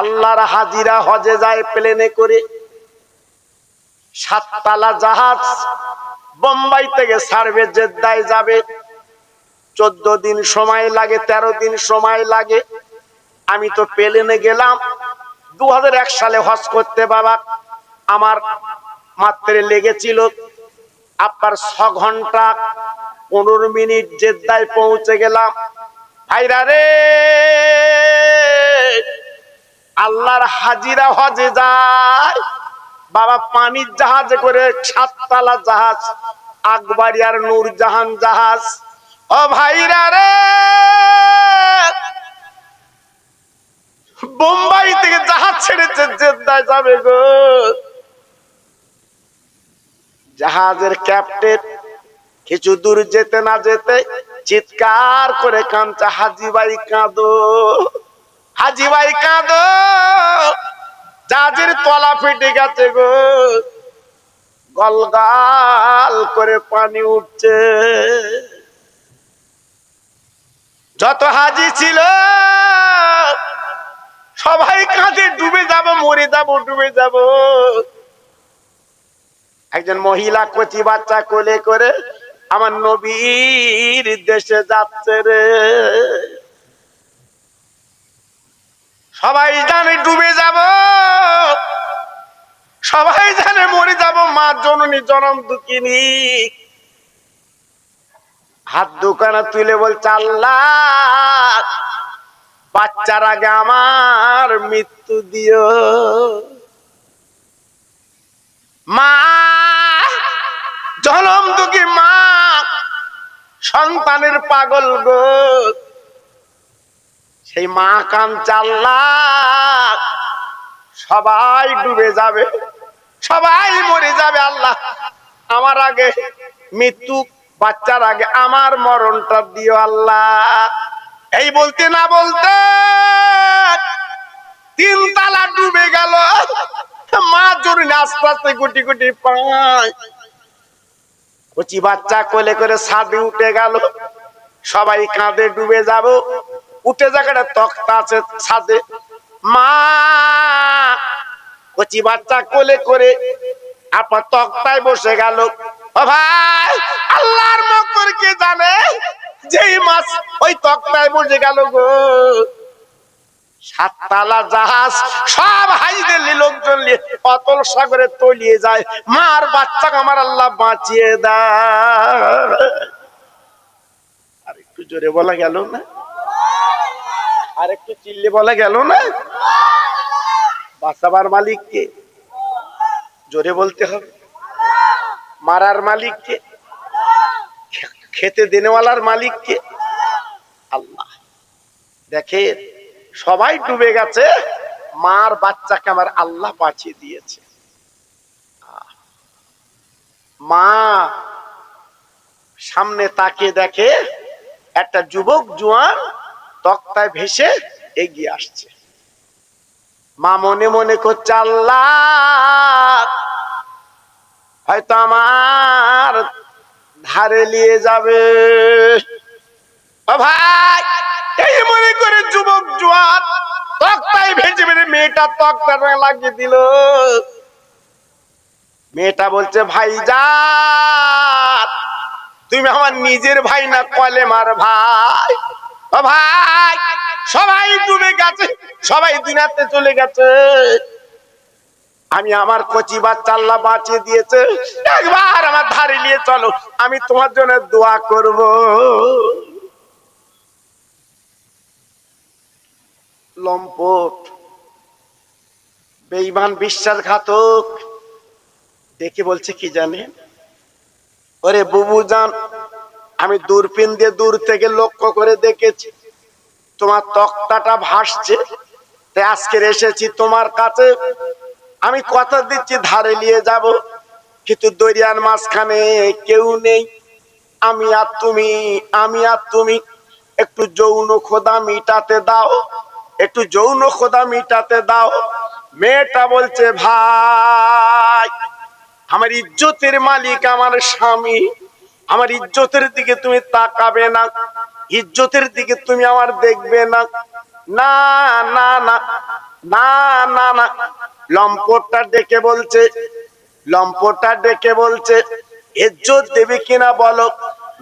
আল্লাহর হাজিরা হজে যায় প্লেনে করে। সাততলা জাহাজ বোম্বাই থেকে সার্ভে জেদ্দায় যাবে। চোদ্দ দিন সময় লাগে, তেরো দিন সময় লাগে। আমি তো প্লেনে গেলাম। দু হাজার এক সালে হজ করতে বাবা, আমার মাত্রে লেগেছিল। আপনার ছ ঘণ্টা পনেরো মিনিট জেদ্দায় পৌঁছে গেলাম। ভাইরা রে! আল্লাহর হাজিরা হজে যায়। বাবা পানির জাহাজে করে সাততলা জাহাজ, আকবরিয়ার নূরজাহান জাহাজ। ও ভাইরা রে! বোম্বাই থেকে জাহাজ ছেড়েছে, জেদ্দায় যাবে গো। জাহাজের ক্যাপ্টেন, কিছু দূর যেতে না যেতে চিৎকার করে কাঁদছে হাজি ভাই কাঁদো। হাজি ভাই কাঁদো। জাহাজের তলা ফেটে গেছে গো। গলগাল করে পানি উঠছে। যত হাজি ছিল, সবাই কাঁধে ডুবে যাব, মরে যাব, ডুবে যাব। একজন মহিলা কচি বাচ্চা কোলে করে আমার নবীর দেশে যাচ্ছে রে। সবাই জানে ডুবে যাব। সবাই জানে মরে যাব। মা জননী জনম দুঃখিনী। হাত দোকানে তুলে বলছে আল্লাহ বাচ্চার আগে আমার মৃত্যু দিও। মা, জনম দুঃখী মা, সন্তানের পাগল গো সেই মা কান চাল্লা সবাই ডুবে যাবে, সবাই মরে যাবে আল্লাহ। আমার আগে মৃত্যু বাচ্চার আগে আমার মরণটা দিও আল্লাহ। এই বলতে না বলতে তিন তালা ডুবে গেল। মা জরুরি আস্তে আস্তে গুটি গুটি পায়। বাচ্চা কোলে করে ছাদে উঠে গেল। সবাই কাঁধে ডুবে যাব। উঠে জায়গাটা তক্তা আছে ছাদে। মা, কচি বাচ্চা কোলে করে আপনার তক্তায় বসে গেল। ভাই, আল্লাহর মকর কে জানে? যেই মাছ ওই তক্তায় বসে গেল গো। সাততলা জাহাজ সব হাইদের লোকজন অতল সাগরে তলিয়ে যায়। মার বাচ্চাকে আমার আল্লাহ বাঁচিয়ে দেয়। আর একটু জোরে বলা গেল না? আর একটু চিল্লে বলা গেল না? বাঁচাবার মালিককে। জোরে বলতে হবে। মারার মালিককে। খেতে দেনেওয়ালার মালিককে। আল্লাহ। দেখে সবাই ডুবে গেছে, মার বাচ্চাকে আমার আল্লাহ বাঁচিয়ে দিয়েছে। মা সামনে তাকে দেখে, একটা যুবক জোয়ান তক্তায় ভেসে এগিয়ে আসছে। মা মনে মনে করছে, আল্লাহ, হয়তো আমার ধারে নিয়ে যাবে। ভাই, এই মনে করে যুবক জোয়ান তক্তায় ভেজে ভেজে মেয়েটা তক্তা লাগিয়ে দিল। মেয়েটা বলছে, ভাই যা তুমি আমার নিজের ভাই না কলে মার ভাই? ভাই, সবাই ডুবে গেছে, সবাই দিনাতে চলে গেছে। আমি আমার কচি বাঁচিয়ে দিয়েছে। একবার আমার ধারে নিয়ে চলো, আমি তোমার জন্য দোয়া করব। লম্পট বেঈমান বিশ্বাসঘাতক, দেখে বলছে কি জানেন ওরে বুবু জান আমি দূরপিন দিয়ে দূর থেকে লক্ষ্য করে দেখেছি। তোমার তক্তাটা ভাসছে। তাই আজকের এসেছি তোমার কাছে। আমি কথা দিচ্ছি, ধারে নিয়ে যাব। কিন্তু দরিয়ার মাঝখানে কেউ নেই। আমি আর তুমি, আমি আর তুমি। একটু যৌন খোদা মিটাতে দাও। একটু যৌন খোদা মিটাতে দাও। মেয়েটা বলছে, ভাই, আমার ইজ্জতের মালিক, আমার স্বামী। আমার ইজ্জতের দিকে তুমি তাকাবে না। ইজ্জতের দিকে তুমি আমার দেখবে না। না না না না না না। লম্পটটা ডেকে বলছে, লম্পটটা ডেকে বলছে, ইজ্জত দেবে কিনা বলো?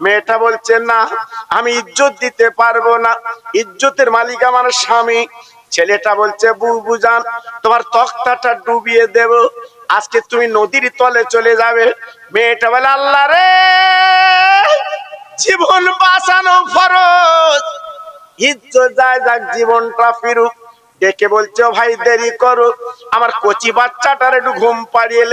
মেয়েটা বলছে, না, আমি ইজ্জত দিতে পারব না। ইজ্জতের মালিক আমার স্বামী। ছেলেটা বলছে বুবুজান তোমার তক্তাটা ডুবিয়ে দেব। আজকে তুমি নদীর তলে চলে যাবে। মেয়েটা বলে, আল্লাহ রে, জীবন বাঁচানো ফরজ। ইজ্জত যায় যাক, জীবনটা ফিরুক। ডেকে বলছে, ভাই, দেরি করো। আমার কচি বাচ্চাটার একটু ঘুম পাড়িয়ে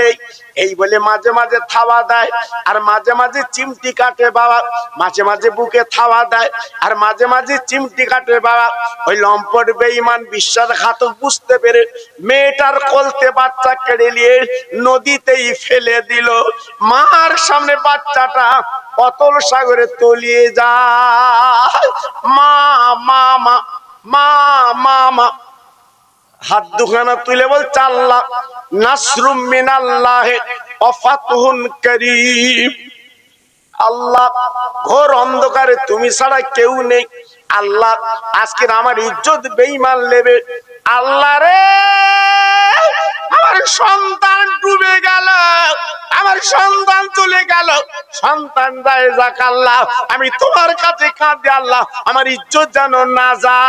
এই বলে মাঝে মাঝে থাওয়া দেয়, আর মাঝে মাঝে চিমটি কাটে বাবা। মাঝে মাঝে বুকে থাওয়া দেয়, আর মাঝে মাঝে চিমটি কাটে বাবা। ওই লম্পট বেঈমান বিশ্বাসঘাতক বুঝতে পেরে মেয়েটার কলতে বাচ্চা কেড়ে নিয়ে নদীতেই ফেলে দিল। মার সামনে বাচ্চাটা অতল সাগরে তলিয়ে যায়। মা মা মা মা মা মা। হাত দুখানা তুলে বল, চাল্লা নাসরুম মিনাল্লাহ অফাতুহুন করিম। আল্লাহ, ঘোর অন্ধকারে তুমি ছাড়া কেউ নেই। আল্লাহ, আজকে আমার ইজ্জত বেইমান নেবে। আল্লাহ রে, আমার সন্তান ডুবে গেল, আমার সন্তান চলে গেল। সন্তান যায় যাক আল্লাহ, আমি তোমার কাছে কাঁদে আল্লাহ, আমার ইজ্জত যেন না যায়।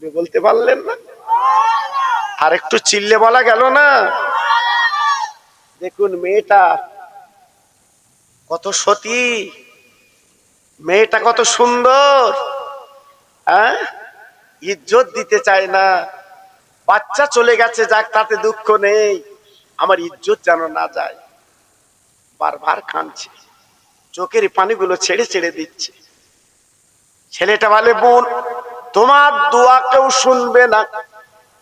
জোরে বলতে পারলেন না। আর একটু চিল্লে বলা গেল না। দেখুন মেয়েটা কত সতী, মেয়েটা কত সুন্দর হ্যাঁ? ইজ্জত দিতে চায় না। বাচ্চা চলে গেছে যাক, তাতে দুঃখ নেই। আমার ইজ্জত যেন না যায়। বারবার কাঁদছে। চোখের পানিগুলো ছেড়ে ছেড়ে দিচ্ছে। ছেলেটা বলে, বোন তোমার দোয়া কেউ শুনবে না।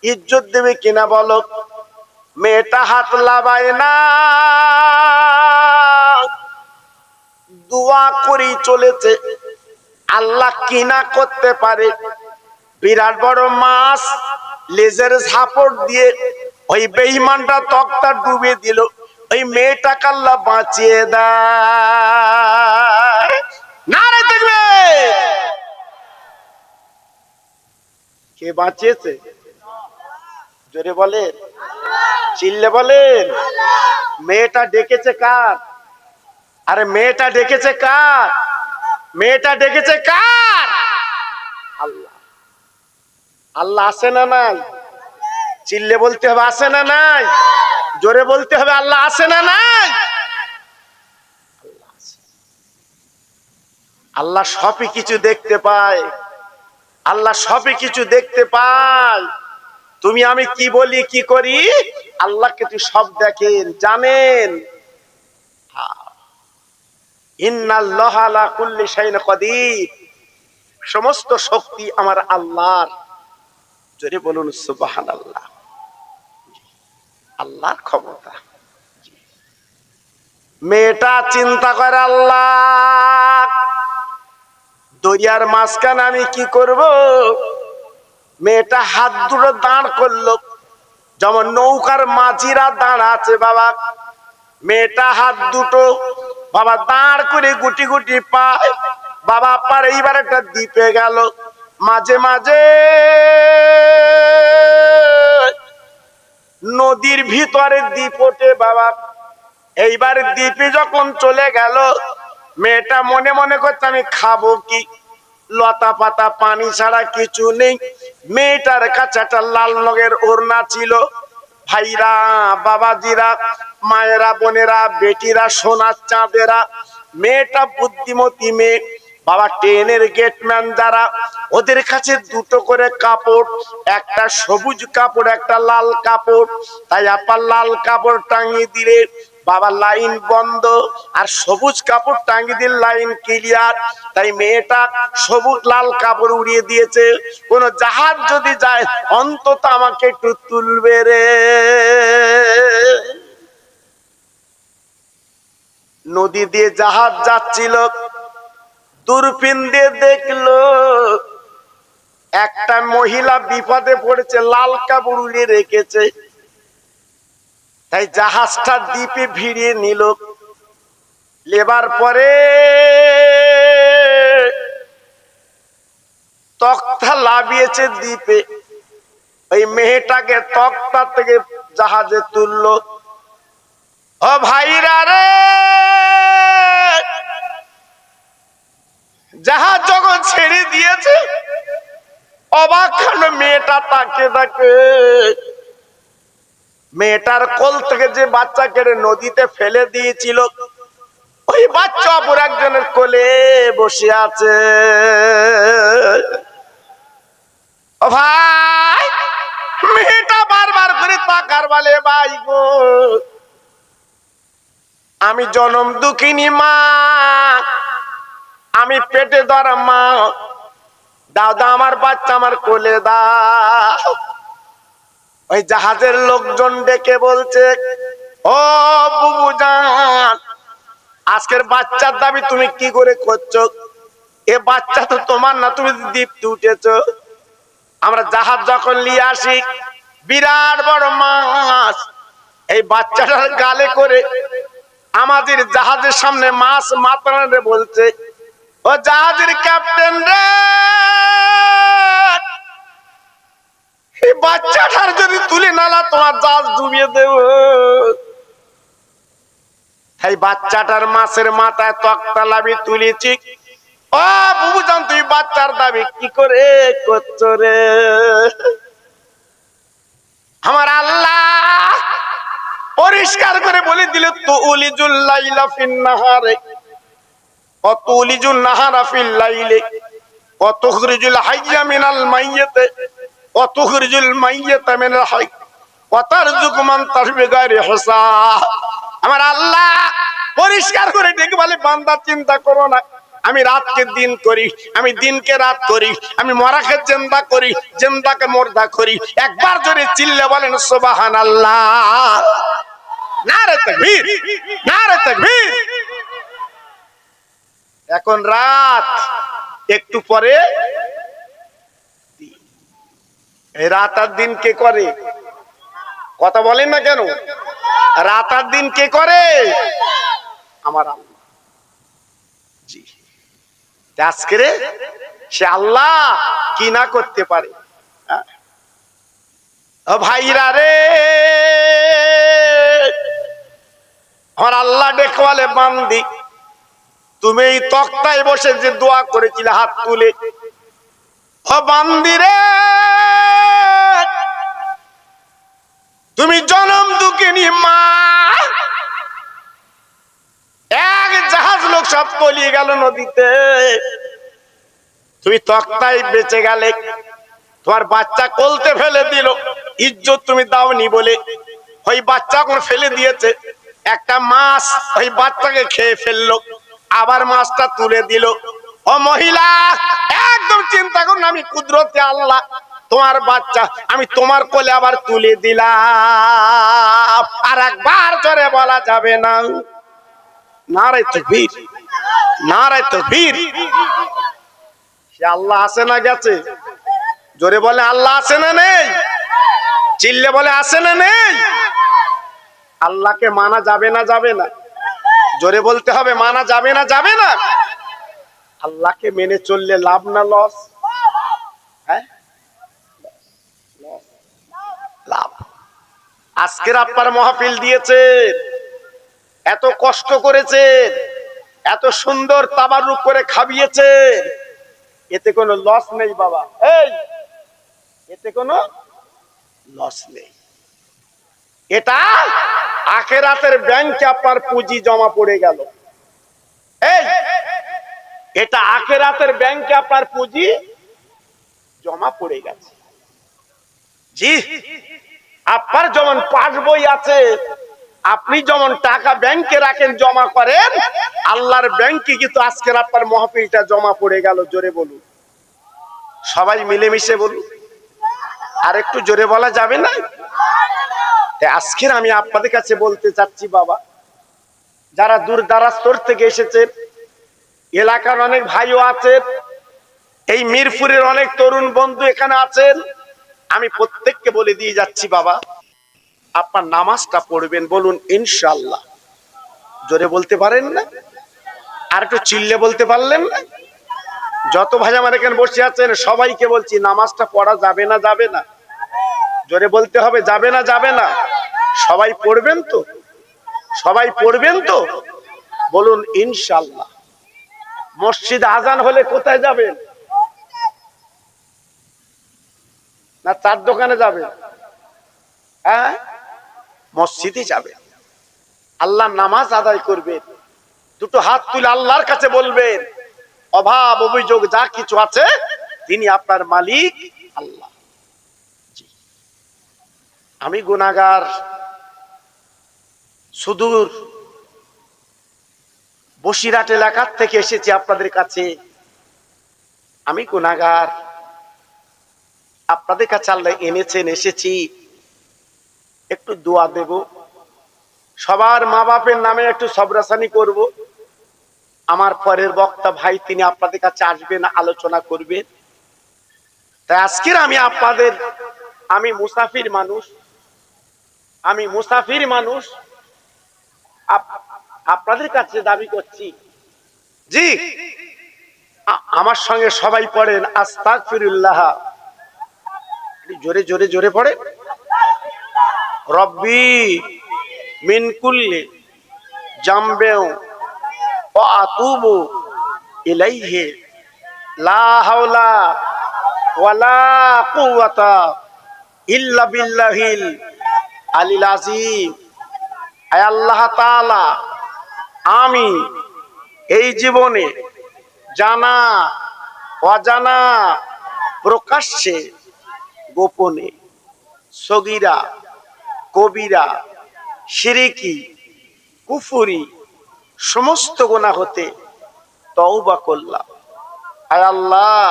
ইজ্জত দেবে কিনা বলো? মেয়েটা হাত লাগায় না। দোয়া করেই চলেছে। আল্লাহ কিনা করতে পারে। বিরাট বড় মাছ, লেজের ঝাপড় দিয়ে ওই বেইমানটা তক্তা ডুবে দিল। ওই মেয়েটা কাল্লা বাঁচিয়ে দেয়। কে বাঁচিয়েছে? জোরে বলেন। চিল্লে বলেন। মেয়েটা ডেকেছে কার? আরে মেয়েটা ডেকেছে কার? মেয়েটা ডেকেছে কার? আল্লাহ। আল্লাহ আসে না নাই? চিল্লে বলতে হবে আসে না নাই? জোরে বলতে হবে আল্লাহ আসে না নাই? আল্লাহ সবই কিছু দেখতে পায়। আল্লাহ সবই কিছু দেখতে পায়। তুমি আমি কি বলি, কি করি? আল্লাহ কিন্তু সব দেখেন, জানেন। কদির। সমস্ত শক্তি আমার আল্লাহর। জোরে বলুন, সুবহানাল্লাহ। আল্লাহর ক্ষমতা। মেয়েটা চিন্তা করে, আল্লাহ। দরিয়ার মাঝখানে আমি কি করব? মেয়েটা হাত দুটো দাঁড় করল। যেমন নৌকার মাঝিরা দাঁড় আছে বাবা। মেয়েটা হাত দুটো বাবা দাঁড় করে গুটি গুটি পায়। বাবা পার এইবার একটা দ্বীপে গেল। মাঝে মাঝে নদীর ভিতরে দ্বীপ ওঠে বাবা। এইবার দ্বীপে যখন চলে গেল মেয়েটা মনে মনে করছে, আমি খাব কি? লতা পাতা, পানি ছাড়া কিছু নেই। মেয়েটার কাছে একটা লাল রঙের ওড়না ছিল। ভাইরা, বাবাজিরা, মায়েরা, বোনেরা, বেটিরা, সোনার চাঁদেরা, মেয়েটা বুদ্ধিমতী মেয়ে। বাবা ট্রেনের গেটম্যান যারা, ওদের কাছে দুটো করে কাপড়, একটা সবুজ কাপড়, একটা লাল কাপড়। তাই আপার লাল কাপড় টাঙিয়ে দিলে বাবা লাইন বন্ধ আর সবুজ কাপড় টাঙিয়ে দিল লাইন ক্লিয়ার। তাই মেয়েটা সবুজ লাল কাপড় উড়িয়ে দিয়েছে। কোন জাহাজ যদি যায়, অন্তত আমাকে একটু তুলবে রে। নদী দিয়ে জাহাজ যাচ্ছিল, দূরবীন দিয়ে দেখল, একটা মহিলা বিপদে পড়েছে, লাল কাপড় উড়িয়ে রেখেছে। তাই জাহাজটা দ্বীপে ভিড়িয়ে নিল। লেবার পরে তক্তা লাভিয়েছে দ্বীপে। ওই মেয়েটাকে তক্তা থেকে জাহাজে তুললো। ও ভাইরা রে! জাহাজ যখন ছেড়ে দিয়েছে, অবাক মেয়েটা তাকে তাকে মেয়েটার কোল থেকে যে বাচ্চা কেড়ে নদীতে ফেলে দিয়েছিল, ওই বাচ্চা অপর একজনের কোলে বসে আছে। ও ভাই, মেয়েটা বারবার করে তাকার বলে, ভাই গো, আমি জনম দুঃখিনী মা, আমি পেটে ধরা মা দাদা আমার বাচ্চা আমার কোলে দাও। ওই জাহাজের লোকজন ডেকে বলছে, ও বুবু জান, আজকের বাচ্চার দাবি তুমি কি করে করছ? এ বাচ্চা তো তোমার না, তুমি দ্বীপতে উঠেছো। আমরা জাহাজ যখন নিয়ে আসি, বিরাট বড় মাছ। এই বাচ্চাটার গালে করে আমাদের জাহাজের সামনে মাছ মাতানো বলছে, ও জাহাজের ক্যাপ্টেন রে! এই বাচ্চাটার যদি তুলে নালা তোমার জাহাজ ডুবিয়ে দেব। এই বাচ্চাটার মাছের মাথায় তক্তা লাভি তুলেছি। ও তুই বাচ্চার দাবি কি করে রে? আমার আল্লাহ পরিষ্কার করে বলে দিলে তো উলিজুল্লাইলা ফিন্নাহারে কত উলিজুল নাহারা ফিল লাইলে। কত খুরিজুল হাইয়া মিনাল মাইয়াতে। কত খুরিজুল মাইয়াতে মিনাল হাই কতার জুকমান তারবে গায়রে আমার আল্লাহ পরিষ্কার করে ডেকে বলে, বান্দা, চিন্তা করো না। আমি রাতকে দিন করি, আমি দিনকে রাত করি, আমি মরাকে জেন্দা করি, জেন্দাকে মর্দা করি। একবার জোরে চিল্লে বলেন সোবাহান আল্লাহ নারে তাকবীর নারে তাকবীর। এখন রাত, একটু পরে রাত আর দিন কে করে? কথা বলেন না কেন? রাত আর দিন কে করে? আমার আল্লাহ। জি। আজকে সে আল্লাহ কি করতে পারে? হ্যাঁ? ভাইরা রে, আমার আল্লাহ ডেকওয়ালে বান্দি। তুমি এই তক্তায় বসে যে দোয়া করেছিলে হাত তুলে। ও বান্দি রে! তুমি জনম দুঃখিনী মা। এক জাহাজ লোক সব তলিয়ে গেল নদীতে। তুমি তক্তায় বেঁচে গেলে, তোমার বাচ্চা কলতে ফেলে দিল। ইজ্জত তুমি দাওনি বলে ওই বাচ্চা কোন ফেলে দিয়েছে। একটা মাছ ওই বাচ্চাকে খেয়ে ফেলল, আবার মাছটা তুলে দিল। ও মহিলা, একদম চিন্তা করুন আমি কুদরতে আল্লাহ তোমার বাচ্চা, আমি তোমার কোলে আবার তুলে দিলাম। আর একবার জোরে বলা যাবে না। নারায় তো বীর নারায় তো বীর সে আল্লাহ আছে না গেছে? জোরে বলে, আল্লাহ আছে না নেই? চিল্লে বলে, আছে না নেই? আল্লাহকে মানা যাবে না যাবে না। জোরে বলতে হবে, মানা যাবে না যাবে না। আল্লাহকে মেনে চললে লাভ না, লস হ্যাঁ লাভ আজকের আপনার মহাফিল দিয়েছে এত কষ্ট করেছে এত সুন্দর তাবারুক করে খাবিয়েছে এতে কোনো লস নেই বাবা। এই, এতে কোনো লস নেই। এটা আখেরাতের ব্যাংকে আপনার পুঁজি জমা পড়ে গেল। এই, এটা আখেরাতের ব্যাংকে আপনার পুঁজি জমা পড়ে গেছে। জি আপনার যেমন পাস বই আছে, আপনি যেমন টাকা ব্যাংকে রাখেন, জমা করেন, আল্লাহর ব্যাংকে কিন্তু আজকের আপনার মহাপিলটা জমা পড়ে গেল, জোরে বলুন। সবাই মিলেমিশে বলুন। আর একটু জোরে বলা যাবে না? আজকের আমি আপনাদের কাছে বলতে চাচ্ছি, বাবা, যারা দূর দারাস্তর থেকে এসেছে, এলাকার অনেক ভাইও আছেন, এই মিরপুরের অনেক তরুণ বন্ধু এখানে আছেন আমি প্রত্যেককে বলে দিয়ে যাচ্ছি, বাবা, আপনার নামাজটা পড়বেন, বলুন ইনশাল্লাহ জোরে বলতে পারেন না? আর একটু চিল্লে বলতে পারলেন না? যত ভাই আমার এখানে বসে আছেন, সবাইকে বলছি, নামাজটা পড়া যাবে না যাবে না। জোরে বলতে হবে, যাবে না যাবে না। সবাই পড়বেন তো? সবাই পড়বেন তো? বলুন ইনশাল্লাহ মসজিদ আজান হলে কোথায় যাবেন? না তার দোকানে যাবে? হ্যাঁ? মসজিদে যাবে। আল্লাহ নামাজ আদায় করবেন। দুটো হাত তুলে আল্লাহর কাছে বলবেন অভাব অভিযোগ যা কিছু আছে তিনি আপনার মালিক আল্লাহ। আমি গুনাগার সুদূর বসিরহাট এলাকার থেকে এসেছি আপনাদের কাছে। আমি গুনাগার আপনাদের কাছে আল্লাহ এনেছেন, এসেছি। একটু দোয়া দেব। সবার মা বাপের নামে একটু সবরাসানি করব। আমার পরের বক্তা ভাই, তিনি আপনাদের কাছে আসবেন, আলোচনা করবেন। তাই আজকের আমি আপনাদের, আমি মুসাফির মানুষ। আমি মুসাফির মানুষ। আপনাদের কাছে দাবি করছি। জি আমার সঙ্গে সবাই পড়েন আস্তাক ফিরুল্লাহ জোরে জোরে জোরে পড়ে রব্বি মিন কুল্লি জামবেও ও আতুবু ইলাইহি। লা হাওলা ওয়ালা কুওয়াতা ইল্লা বিল্লাহিল আলিল আজিম আয় আল্লাহ তাআলা, আমি এই জীবনে জানা, অজানা প্রকাশ্যে গোপনে। সগিরা, কবিরা শিরিকি কুফুরি, সমস্ত গোনা হতে তওবা করলাম। আয় আল্লাহ,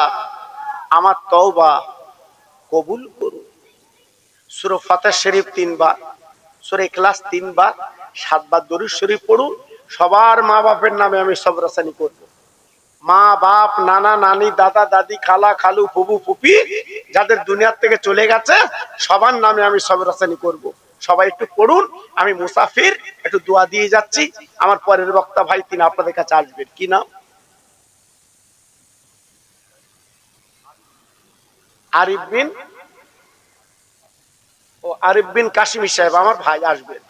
আমার তওবা কবুল করুন। সুরো ফাতে শরীফ তিনবার, সুরে ক্লাস তিনবার, সাতবার দরুদ শরীফ পড়ুন। সবার মা বাপের নামে আমি সব রাসানি করব। মা, বাপ, নানা, নানি, দাদা, দাদি, খালা, খালু ফুবু ফুপি যাদের দুনিয়ার থেকে চলে গেছে, সবার নামে আমি সব রাসানি করব। সবাই একটু পড়ুন, আমি মুসাফির, একটু দোয়া দিয়ে যাচ্ছি। আমার পরের বক্তা ভাই, তিনি আপনাদের কাছে আসবেন। কি নাম? আরিফ বিন ও আরিফ বিন কাশিমি সাহেব, আমার ভাই আসবেন।